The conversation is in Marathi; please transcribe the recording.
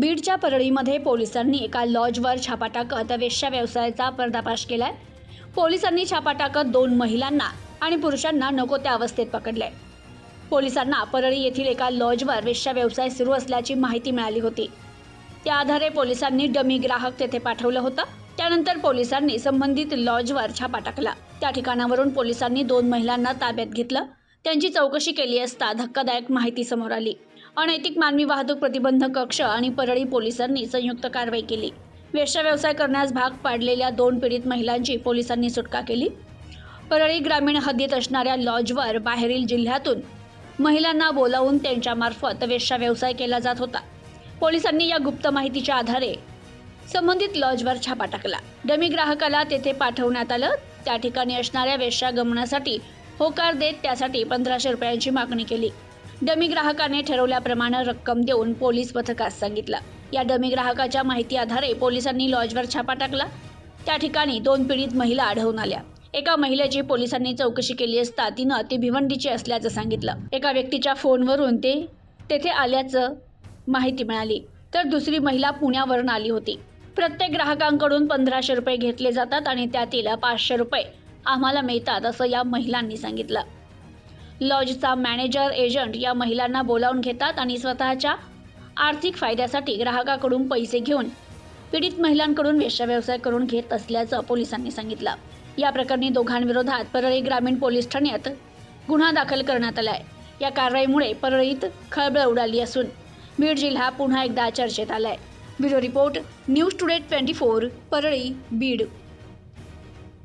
बीडच्या परळीमध्ये पोलिसांनी एका लॉजवर छापा टाकत वेश्या व्यवसायाचा पर्दाफाश केलाय. पोलिसांनी छापा टाकत दोन महिलांना आणि पुरुषांना नको त्या अवस्थेत पकडले पोलिसांना परळी येथील एका लॉजवर वेश्या व्यवसाय सुरू असल्याची माहिती मिळाली होती. त्या आधारे पोलिसांनी डमी ग्राहक तेथे पाठवलं होतं. त्यानंतर पोलिसांनी संबंधित लॉजवर छापा टाकला. त्या ठिकाणावरून पोलिसांनी दोन महिलांना ताब्यात घेतलं. त्यांची चौकशी केली असता धक्कादायक माहिती समोर आली. अनैतिक मानवी वाहतूक प्रतिबंध कक्ष आणि परळी पोलिसांनी संयुक्त कारवाई केली. वेश्या व्यवसाय करण्यास भाग पाडलेल्या दोन पीडित महिलांची पोलिसांनी सुटका केली. परळी ग्रामीण हद्दीत असणाऱ्या लॉजवर बाहेरील जिल्ह्यातून महिलांना बोलावून त्यांच्यामार्फत वेश्याव्यवसाय केला जात होता. पोलिसांनी या गुप्त माहितीच्या आधारे संबंधित लॉजवर छापा टाकला. डमी ग्राहकाला तेथे पाठवण्यात आलं. त्या ठिकाणी असणाऱ्या वेश्या गमनासाठी होकार देत त्यासाठी पंधराशे रुपयांची मागणी केली. डमी ग्राहकाने ठरवल्याप्रमाणे रक्कम देऊन पोलीस पथकास सांगितलं. या डमी ग्राहकाच्या माहिती आधारे पोलिसांनी लॉजवर छापा टाकला. त्या ठिकाणी दोन पीडित महिला आढळून आल्या. एका महिलेची पोलिसांनी चौकशी केली असता तिनं ती भिवंडीची असल्याचं सांगितलं. एका व्यक्तीच्या फोनवरून ते तेथे आल्याचं माहिती मिळाली. तर दुसरी महिला पुण्यावरून आली होती. प्रत्येक ग्राहकांकडून पंधराशे रुपये घेतले जातात आणि त्यातील पाचशे रुपये आम्हाला मिळतात असं या महिलांनी सांगितलं. लॉजचा मॅनेजर एजंट या महिलांना बोलावून घेतात आणि स्वतःच्या आर्थिक फायद्यासाठी ग्राहकाकडून पैसे घेऊन पीडित महिलांकडून वेश्या व्यवसाय करून घेत असल्याचं पोलिसांनी सांगितलं. या प्रकरणी दोघांविरोधात परळी ग्रामीण पोलीस ठाण्यात गुन्हा दाखल करण्यात आला आहे या कारवाईमुळे परळीत खळबळ उडाली असून बीड जिल्हा पुन्हा एकदा चर्चेत आलाय. Bureau report news today twenty four Parli Beed.